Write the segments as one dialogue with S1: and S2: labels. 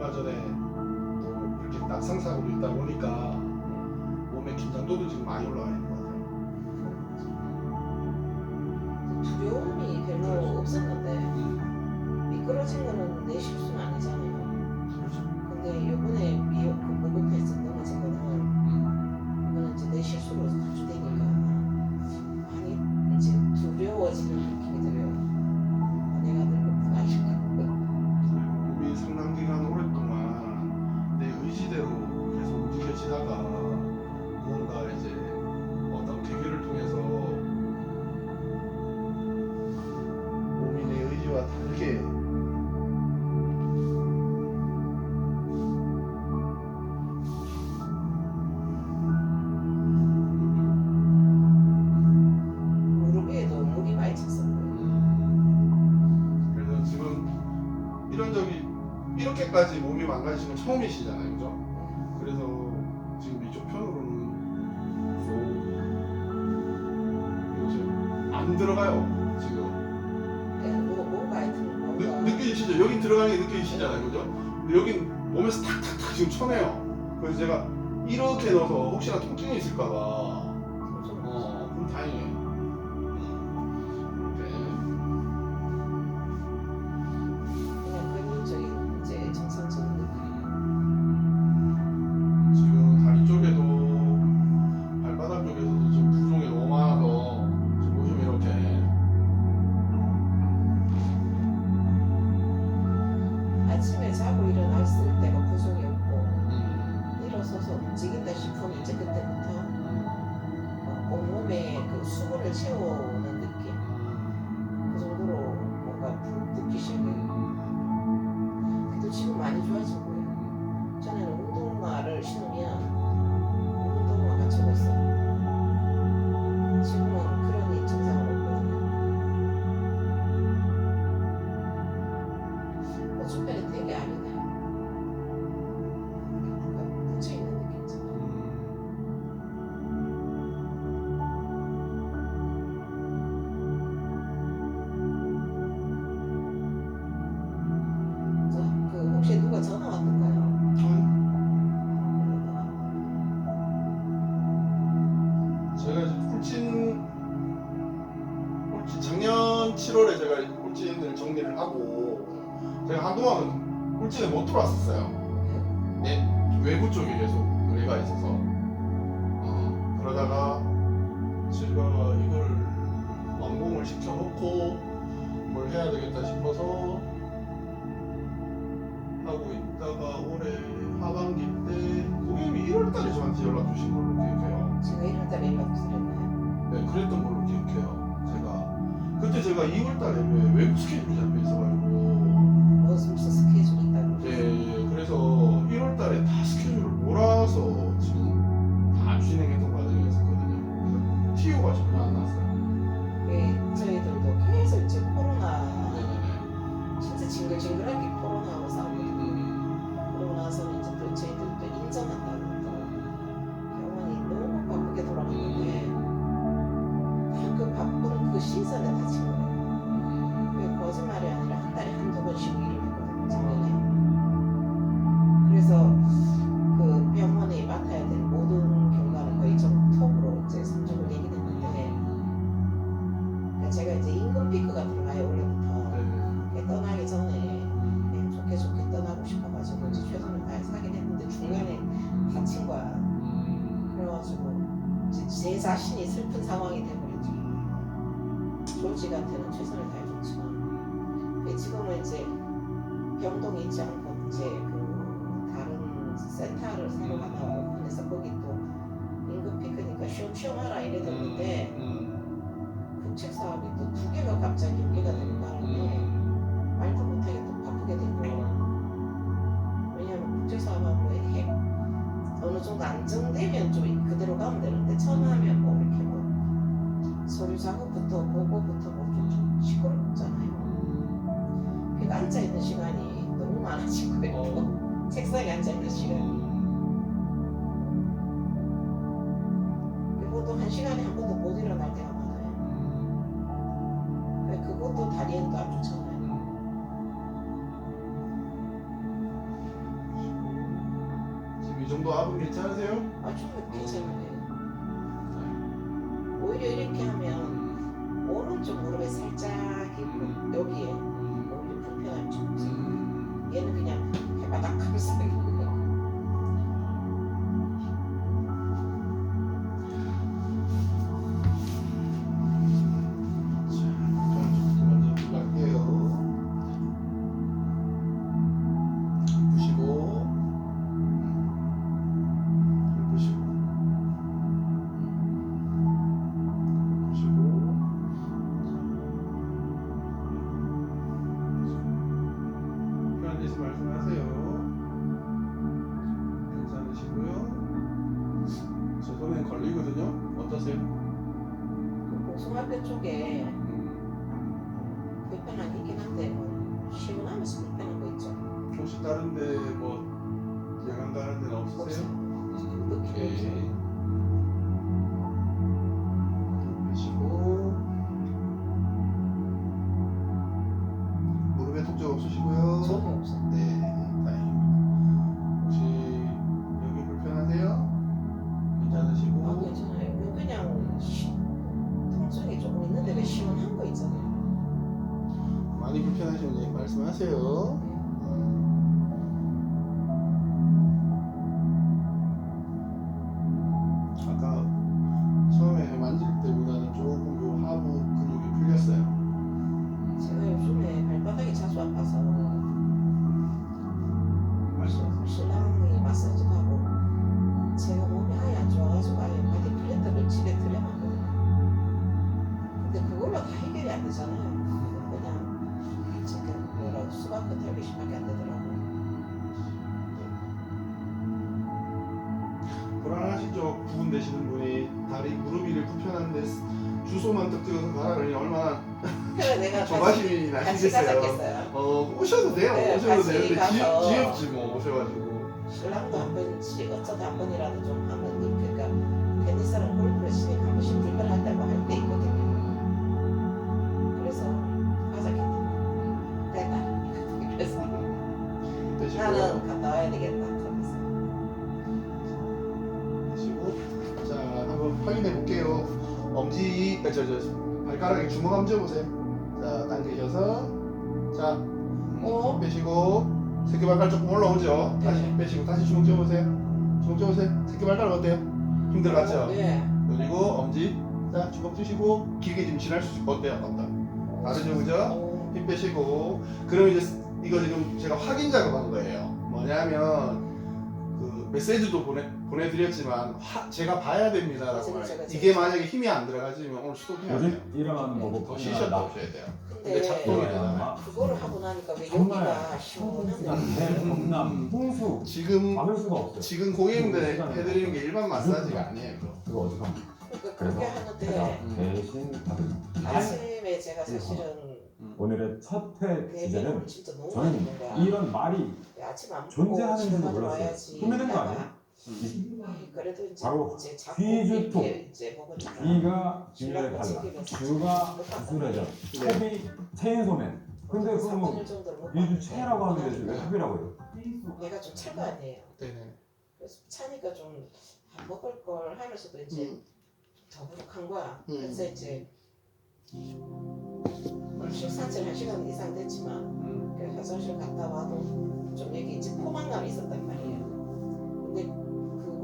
S1: 얼마 전에 또 이렇게 낙상사고도 있다 보니까 몸의 긴장도도 지금 많이 올라와 있는 것 같아요.
S2: 두려움이 별로 없었는데 미끄러진 거는 내 실수는 아니잖아요.
S1: 그렇죠.
S2: 근데 요번에 미역 그 넘어진 거는 이거는 이제 내 실수로
S1: 이런 적이 이렇게까지 몸이 망가지신 건 처음이시잖아요, 그죠? 그래서 지금 이쪽 편으로는 안 들어가요, 지금.
S2: 네, 뭐,
S1: 느, 느껴지시죠? 여긴 들어가는 게 느껴지시잖아요, 그죠? 근데 여긴 몸에서 탁탁탁 지금 쳐내요. 그래서 제가 이렇게 넣어서 혹시나 통증이 있을까봐. 그
S2: 수분을 채워오는 느낌? 그 정도로 뭔가 푹 듣기 시작
S1: 꿀진에 못 들어왔었어요. 네, 외부 쪽에 계속 의뢰가 있어서 어, 그러다가 제가 이걸 완공을 시켜놓고 뭘 해야 되겠다 싶어서 하고 있다가 올해 하반기 때 고객님이 1월달에 저한테 연락 주신 걸로 기억해요.
S2: 제가 1월달에 연락 드렸나요?
S1: 네, 그랬던 걸로 기억해요. 제가 그때 제가 2월달에 외국 스케줄이 잡혀 있어가지고
S2: 소리 작업부터 보고부터 보기 시끄럽잖아요. 그러니까 앉아있는 시간이 너무 많아지고
S1: 어.
S2: 책상에 앉아있는 시간이 보통 한 시간에 한 번도 못 일어날 때가 많아요. 그것도 다리엔 또안 좋잖아요.
S1: 이 정도 압은 괜찮으세요?
S2: 아, 충분 괜찮은데요. 오히려 이렇게 하면 오른쪽 무릎에 살짝
S1: 음.
S2: 여기에
S1: 음.
S2: 오히려 불편함이 좀 있어.
S1: 음.
S2: 얘는 그냥 해바닥 하면서
S1: 말씀하세요. 엄지 아, 저, 저 발가락에 주먹 한번 쥐어보세요. 자 당기셔서 자 음,
S2: 어?
S1: 빼시고 새끼 발가락 조금 올라오죠. 다시
S2: 네.
S1: 빼시고 다시 주먹 쥐어보세요. 주먹 쥐어보세요. 새끼 발가락 어때요? 힘들었죠?
S2: 네.
S1: 그리고 엄지 자 주먹 쥐시고 길게 좀 지날 수 있고 어때요? 어떤? 다르죠 그죠?
S2: 어,
S1: 힘 빼시고 그럼 이제 이거 지금 제가 확인 작업한 거예요 뭐냐면 그 메시지도 보내, 보내드렸지만 화- 제가 봐야 됩니다라고
S2: 맞아요,
S1: 말해요
S2: 맞아요,
S1: 이게
S2: 맞아요.
S1: 만약에 힘이 안 들어가지면 오늘 수동해야 돼요
S3: 요즘 일어나는
S1: 더
S3: 거고
S1: 쉬셨다 오셔야 돼요 근데 작동이
S3: 네.
S1: 되잖아요
S2: 그거를 하고 나니까 왜 여기가 시원한데
S3: 대 경남 홍수
S1: 지금
S3: 막을 수가 없어요.
S1: 지금 고객님들 해드리는 게 일반 마사지가 아니에요 그거.
S2: 그러니까
S3: 그래서
S2: 그렇게 하는데
S1: 음.
S3: 대신 받은
S2: 아침에 제가 사실은
S3: 오늘의 첫회
S2: 내
S3: 주제는
S2: 배를 진짜 너무 많이
S3: 저는
S2: 거야.
S3: 이런 말이
S2: 아침 안 먹고
S3: 존재하는지도
S2: 집에
S3: 몰랐어요.
S2: 와야지
S3: 꾸미는 거 아니에요? 이
S2: 그래도 이제
S3: 바로
S2: 이제 자꾸
S3: 귀주통.
S2: 이렇게 이제 먹으니까
S3: 귀가 진열에
S2: 신랑과
S3: 달라.
S2: 챙기면서
S3: 귀가 구슬해져.
S1: 네.
S3: 톱이 체인소맨. 근데 그거 뭐
S2: 3분일 정도를 못
S3: 귀주 체라고 하는데
S2: 먹으니까
S3: 왜 탑이라고 해요?
S2: 얘가 좀찰거 아니에요.
S1: 네네
S2: 그래서 차니까 좀 아, 먹을 걸 하면서도 이제
S1: 음.
S2: 더 부족한 거야.
S1: 음.
S2: 그래서 이제 오늘 식사를 한 시간 이상 됐지만
S1: 음.
S2: 그 화장실 갔다 와도 좀 여기 이제 포만감이 있었단 말이에요. 근데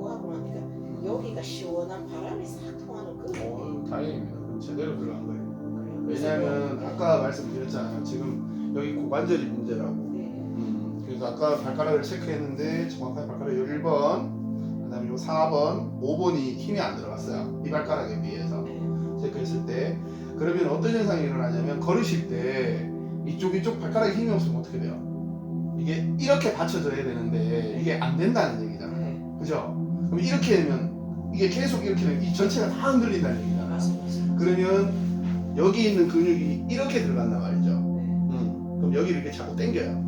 S2: 그거 하고 나니까 여기가 시원한 바람이 싹 통하는 그 느낌.
S1: 어, 다행입니다 제대로 들어간 거예요
S2: 그래요.
S1: 왜냐면 아까 말씀드렸잖아요 지금 여기 고관절이 문제라고
S2: 네.
S1: 음, 그래서 아까 발가락을 체크했는데 정확하게 발가락 1번, 그다음에 요 4번, 5번이 힘이 안 들어갔어요. 이 발가락에 비해서
S2: 네.
S1: 체크했을 때 그러면 어떤 현상이 일어나냐면 걸으실 때 이쪽 이쪽 발가락에 힘이 없으면 어떻게 돼요? 이게 이렇게 받쳐져야 되는데 이게 안 된다는 얘기잖아요.
S2: 네.
S1: 그죠? 그럼 이렇게 되면 이게 계속 이렇게 되면 이 전체가 다 흔들린다는
S2: 맞아.
S1: 그러면 여기 있는 근육이 이렇게 들어간단 말이죠.
S2: 네.
S1: 음, 그럼 여기를 이렇게 자꾸 당겨요.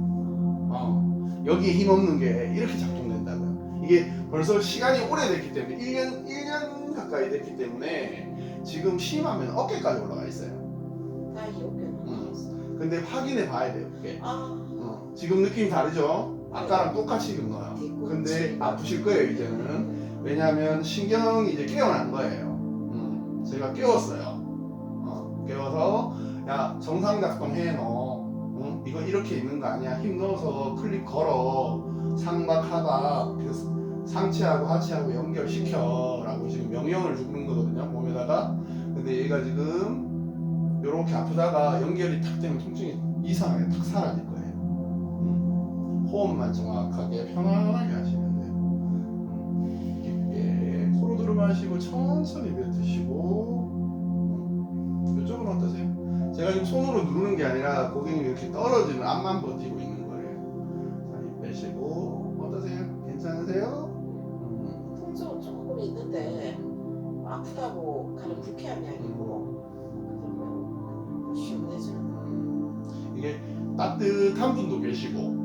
S1: 어, 여기에 힘 없는 게 이렇게 작동된다고요. 이게 벌써 시간이 오래됐기 때문에 1년 1년 가까이 됐기 때문에 지금 심하면 어깨까지 올라가 있어요.
S2: 다 이렇게
S1: 음. 근데 확인해 봐야 돼요. 그게.
S2: 아
S1: 어, 지금 느낌이 다르죠? 아까랑 똑같이 넣어요. 근데 아프실 거예요 이제는. 왜냐하면 신경이 이제 깨어난 거예요. 음, 제가 깨웠어요. 어, 깨워서 야 정상 작동 해 너. 응? 이거 이렇게 있는 거 아니야. 힘 넣어서 클릭 걸어. 상박 하박 그 상체하고 하체하고 연결시켜라고 지금 명령을 주는 거거든요 몸에다가. 근데 얘가 지금 이렇게 아프다가 연결이 탁 되면 통증이 이상하게 탁 사라질 거예요. 음, 호흡만 정확하게 편안하게 하시면 돼요. 음, 깊게 코로 들어마시고 천천히 뱉으시고 음, 이쪽은 어떠세요? 제가 지금 손으로 누르는 게 아니라 고객님 이렇게 떨어지는 앞만 버티고 있는 거예요. 자, 입 빼시고 어떠세요? 괜찮으세요? 음,
S2: 통증은 조금 있는데 아프다고 가는 불쾌함이 아니고 그러면 시원해지는
S1: 음, 이게 따뜻한 분도 계시고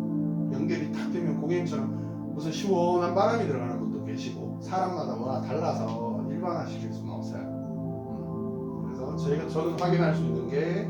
S1: 연결이 탁 되면 고객님처럼 무슨 시원한 바람이 들어가는 분도 계시고 사람마다 워낙 달라서 일반화시킬 수는 없어요. 음, 그래서 저희가 저는 확인할 수 있는 게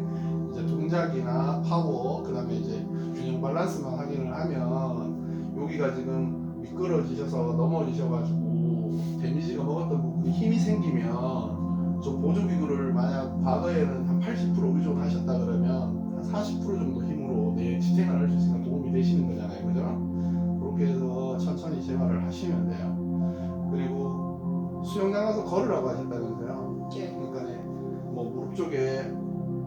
S1: 이제 동작이나 파워 그다음에 이제 균형 밸런스만 확인을 하면 여기가 지금 미끄러지셔서 넘어지셔가지고 데미지가 먹었던 부분이 힘이 생기면 저 보조 기구를 만약 과거에는 한 80% 의존하셨다 그러면 한 40% 정도 힘으로 내 지탱을 할 수 있으니까 도움이 되시는 거잖아요. 그죠? 그렇게 해서 천천히 재활을 하시면 돼요. 그리고 수영장 가서 걸으라고 하셨다면서요?
S2: 예.
S1: 그러니까 네, 뭐 무릎 쪽에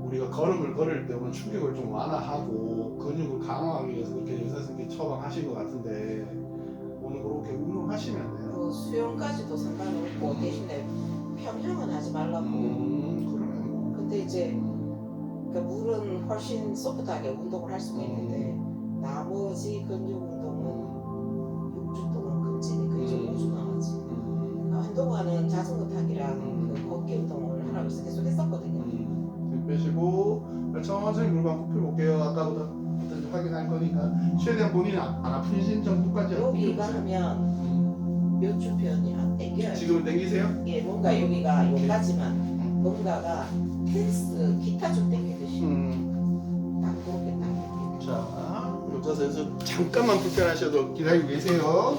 S1: 우리가 걸음을 걸을 때 오는 충격을 좀 완화하고 근육을 강화하기 위해서 그렇게 의사 선생님 처방하신 것 같은데 오늘 그렇게 운동하시면 돼요.
S2: 그 수영까지도 상관없고 대신에 평형은 하지 말라고.
S1: 음 그러면 뭐
S2: 근데 이제 그 물은 훨씬 소프트하게 운동을 할 수가 있는데 나머지 근육 운동은 육주동은 금지니까 이제
S1: 음.
S2: 우주 나가지.
S1: 음,
S2: 한동안은 자전거 타기랑
S1: 음.
S2: 그 걷기 운동을 하라고 해서 계속 했었거든요.
S1: 음, 등 빼시고 천천히 물만 굽혀 볼게요. 아까보다 확인할 거니까. 최대한 본인이 안, 안 아프신 정도까지
S2: 여기가. 하면
S1: 음,
S2: 몇 주변이야 땡겨요.
S1: 지금은 땡기세요?
S2: 예 뭔가 여기가 여기까지만 뭔가가 헬스 기타 좀 땡기듯이
S1: 음. 자, 요 자세에서 잠깐만 불편하셔도 기다리고 계세요.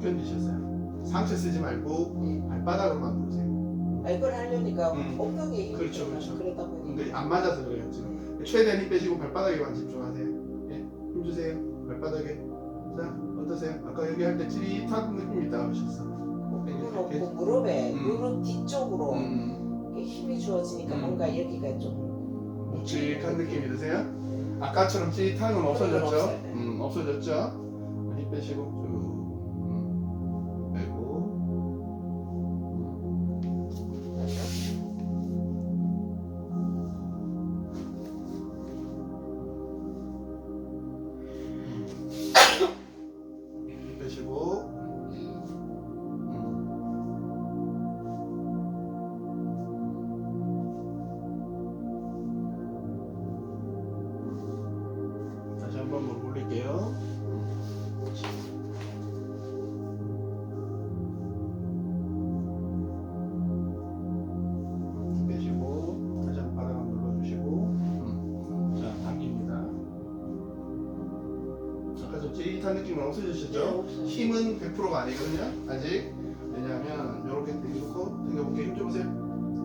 S1: 견디셨어요. 상체 쓰지 말고
S2: 예.
S1: 발바닥으로만 누르세요.
S2: 아, 이걸 하려니까
S1: 음.
S2: 엉덩이에 힘이
S1: 그렇죠, 그렇죠.
S2: 그러다 보니까
S1: 근데 안 맞아서 그래요 지금. 최대한 힘 빼시고 발바닥에만 집중하세요. 예, 힘 주세요. 발바닥에. 자, 어떠세요? 아까 여기 할 때 찌릿한 느낌이 있다 하셨어.
S2: 그리고 그 무릎에
S1: 음.
S2: 무릎 뒤쪽으로
S1: 음,
S2: 이렇게 힘이 주어지니까
S1: 음.
S2: 뭔가 여기가 좀
S1: 묵직한 느낌이 드세요? 아까처럼 찌릿한 건 없어졌죠?
S2: 없어요, 네.
S1: 음, 없어졌죠? 힘 빼시고 쭉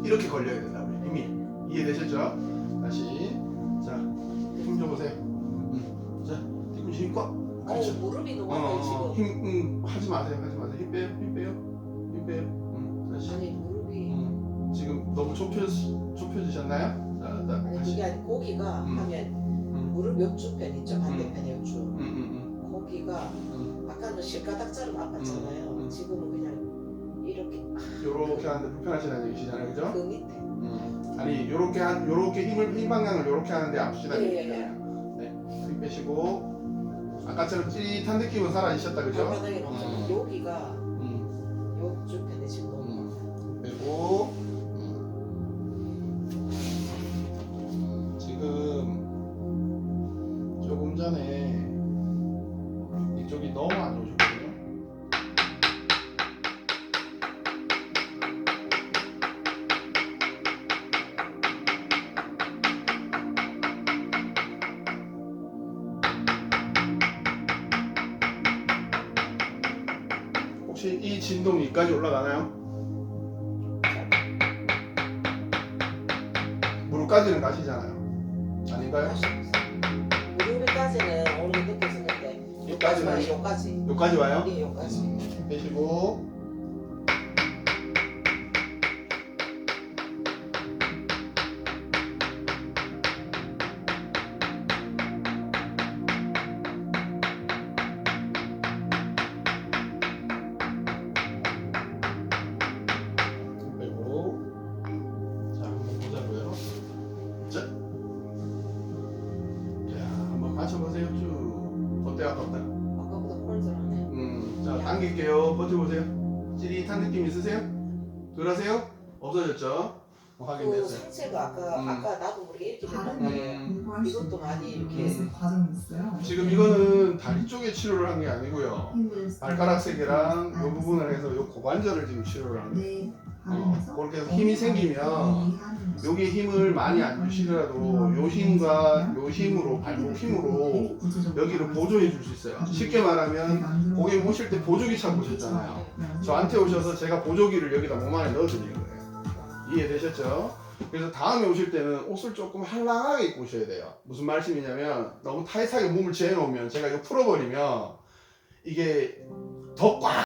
S1: 이렇게 걸려야 된다고요. 힘이 이해되셨죠? 다시 자 힘 줘보세요. 음. 자 뒤꿈치 힘 꽉.
S2: 어,
S1: 그렇죠.
S2: 무릎이 너무
S1: 어,
S2: 아파요
S1: 어,
S2: 지금
S1: 힘, 음, 하지 마세요, 하지 마세요. 힘 빼요, 힘 빼요, 힘 빼요. 음, 다시.
S2: 아니 무릎이
S1: 음, 지금 너무 좁혀, 좁혀지셨나요? 자, 자,
S2: 아니
S1: 다시.
S2: 그게 아니 고기가
S1: 음.
S2: 하면
S1: 음,
S2: 무릎 옆주편 있죠 반대편 옆주
S1: 음, 음,
S2: 고기가
S1: 음,
S2: 아까는 실가닥처럼 아팠잖아요
S1: 음, 음.
S2: 지금은 그냥
S1: 음. 요렇게 하는데 불편하시다는 얘기시잖아요, 그죠?
S2: 그 밑에
S1: 음, 아니, 요렇게 한, 요렇게 힘을, 힘 방향을 요렇게 하는데 아프시다는
S2: 예, 예,
S1: 얘기잖아요. 네, 힘 빼시고. 아까처럼 찌릿한 느낌은 사라 지셨다, 그죠?
S2: 발바닥에 없어
S1: 음.
S2: 여기가
S1: 음.
S2: 옆주편에 지금 너무
S1: 음, 그리고 혹시 이 진동 위까지 올라가나요? 무릎까지는 가시잖아요. 아닌가요?
S2: 어느 정도 느껴지는데
S1: 여기까지는
S2: 여기까지 여기까지
S1: 여기까지 와요?
S2: 예 여기까지
S1: 빼시고 빼고 마셔보세요. 쭉 어때요? 아깝다.
S2: 아까보다 뻘들하네
S1: 음, 자 당길게요. 버텨보세요. 찌릿한 느낌 있으세요? 덜하세요? 없어졌죠?
S2: 뭐그
S1: 확인됐어요.
S2: 상체가 아까
S1: 음.
S2: 아까 나도 모르게 이렇게
S4: 다른
S2: 됐는데
S1: 음,
S4: 공부할 수
S2: 이것도 많이 이렇게
S4: 예술 과정이 있어요.
S1: 지금 이거는 다리 쪽에 치료를 한 게 아니고요.
S4: 힘을
S1: 발가락 세 개랑
S4: 쓰고
S1: 이 부분을 해서 이 고관절을 지금 치료를 하는 거예요.
S4: 네,
S1: 어, 그렇게 해서 힘이 생기면
S4: 이해하는
S1: 여기 힘을 많이 안 주시더라도 요 힘과 요 힘으로 발목 힘으로 여기를 보조해 줄 수 있어요. 쉽게 말하면 고객 모실 때 보조기 찾고 오셨잖아요. 저한테 오셔서 제가 보조기를 여기다 몸 안에 넣어드리는 거예요. 이해되셨죠? 그래서 다음에 오실 때는 옷을 조금 한랑하게 입고 오셔야 돼요. 무슨 말씀이냐면 너무 타이트하게 몸을 재놓으면 제가 이거 풀어버리면 이게 더 꽉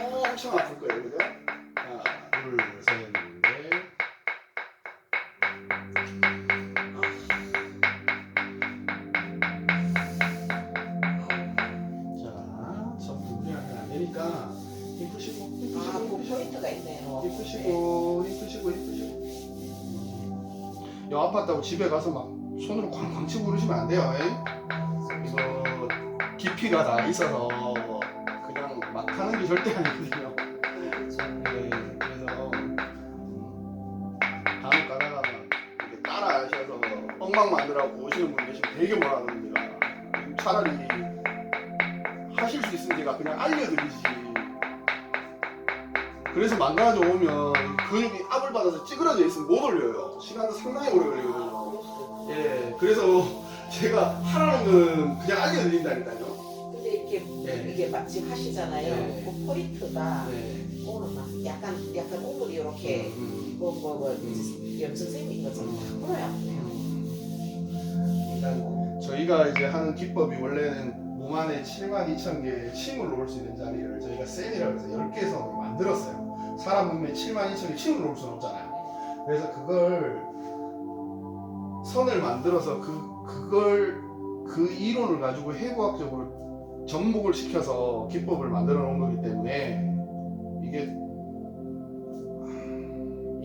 S1: 엄청 아플 거예요, 그죠? 하나, 둘, 셋, 넷. 자, 전부 무리하면 안 되니까 힘 푸시고, 힘 푸시고,
S2: 아, 힘그
S1: 푸시고.
S2: 포인트가 있네요.
S1: 힘 푸시고, 힘 푸시고, 힘 푸시고. 여 아팠다고 집에 가서 막 손으로 쾅쾅 치고 그러시면 안 돼요. 에? 이거 깊이가 다 있어서 하는 게 절대 아니거든요. 네, 그래서 음, 간혹 가다가 이렇게 따라 하셔서 엉망 만들라고 오시는 분 계시면 되게 뭐라 그럽니다. 차라리 하실 수 있으면 제가 그냥 알려드리지. 그래서 망가져 오면 근육이 압을 받아서 찌그러져 있으면 못 올려요. 시간도 상당히 오래 걸리거든요. 예, 그래서 제가 하라는 건 그냥 알려드린다니까요.
S2: 이렇게 지금 하시잖아요.
S1: 네.
S2: 그 포인트가
S1: 네.
S2: 오늘 막 약간 약간 오글이 이렇게
S1: 음, 음.
S2: 염증 생긴 것처럼
S1: 음. 음. 일단 저희가 이제 하는 기법이 원래는 몸 안에 7만 2천 개의 침을 놓을 수 있는 자리를 저희가 셀이라고 해서 10개에서 만들었어요. 사람 몸에 7만 2천 개 침을 놓을 수는 없잖아요. 그래서 그걸 선을 만들어서 그 그걸 그 이론을 가지고 해부학적으로 접목을 시켜서 기법을 만들어 놓은 거기 때문에 이게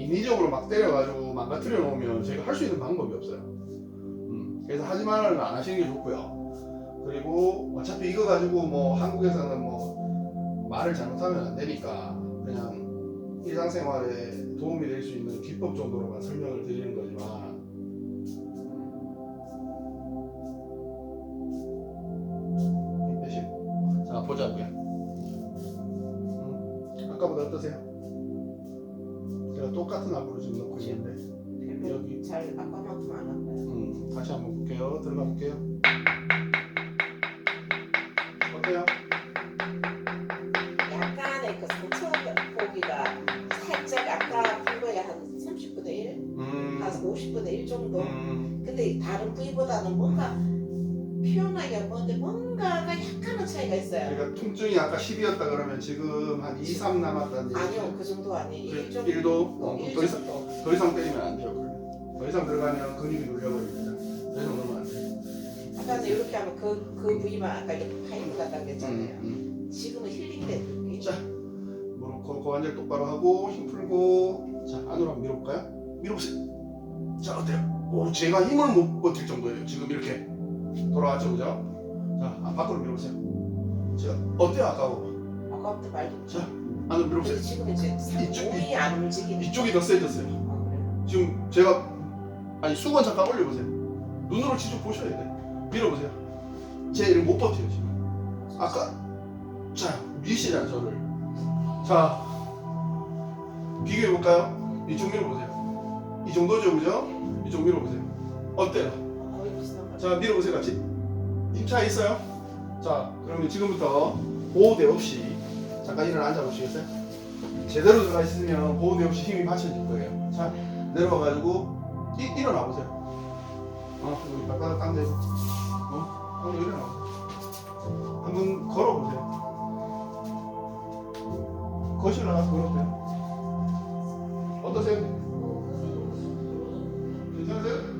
S1: 인위적으로 막 때려가지고 망가뜨려 놓으면 저희가 할 수 있는 방법이 없어요. 음, 그래서 하지 말라는 건안 하시는 게 좋고요. 그리고 어차피 이거 가지고 뭐 한국에서는 뭐 말을 잘못하면 안 되니까 그냥 일상생활에 도움이 될 수 있는 기법 정도로만 설명을 드리는 거지만
S2: 부위보다는 뭔가 표현하기가 뭔데 뭔가가 약간의 차이가 있어요.
S1: 그러니까 통증이 아까 10이었다 그러면 지금 한 2, 3 남았다는 얘기죠?
S2: 아니요, 그 정도 아니에요. 1 정도.
S1: 1도? 어,
S2: 일
S1: 더, 이상,
S2: 정도.
S1: 더 이상 때리면 안 돼요. 그러면. 더 이상 들어가면 근육이 눌려버립니다. 더 이상 넣으면 안 돼요.
S2: 아까는 이렇게 하면 그, 그 부위만 아까 이렇게 파이프 같다고
S1: 음,
S2: 했잖아요.
S1: 음.
S2: 지금은 힐링된.
S1: 자, 무릎 고, 고관절 똑바로 하고 힘 풀고 자 안으로 한번 밀어볼까요? 밀어보세요. 자 어때요? 오 제가 힘을 못 버틸 정도예요. 지금 이렇게 돌아왔죠, 그죠? 자 아, 밖으로 밀어보세요. 제가 어때요 아까워?
S2: 아까부터 말도
S1: 자 안으로 밀어보세요.
S2: 지금 이제
S1: 이쪽,
S2: 몸이 안 움직이는
S1: 이쪽이 더 세졌어요.
S2: 아, 그래요?
S1: 지금 제가 아니 수건 잠깐 올려보세요. 눈으로 직접 보셔야 돼. 밀어보세요. 제 이를 못 버텨요 지금. 아까 자 미시잖아 저를. 자 비교해 볼까요? 이쪽 밀어보세요. 이 정도죠, 그죠? 이쪽 밀어보세요. 어때요?
S2: 거의 비슷한 거
S1: 자 밀어보세요 같이. 힘차 있어요? 자 그러면 지금부터 보호대 없이 잠깐 일어나 앉아 보시겠어요? 제대로 들어가 있으면 보호대 없이 힘이 받쳐질 거예요. 자 내려와가지고 이, 일어나 보세요. 어 여기 발바닥 딱 대고 어 한번 일어나 보세요. 한번 걸어 보세요. 거실 나가서 걸어보세요. 어떠세요? 괜찮으세요?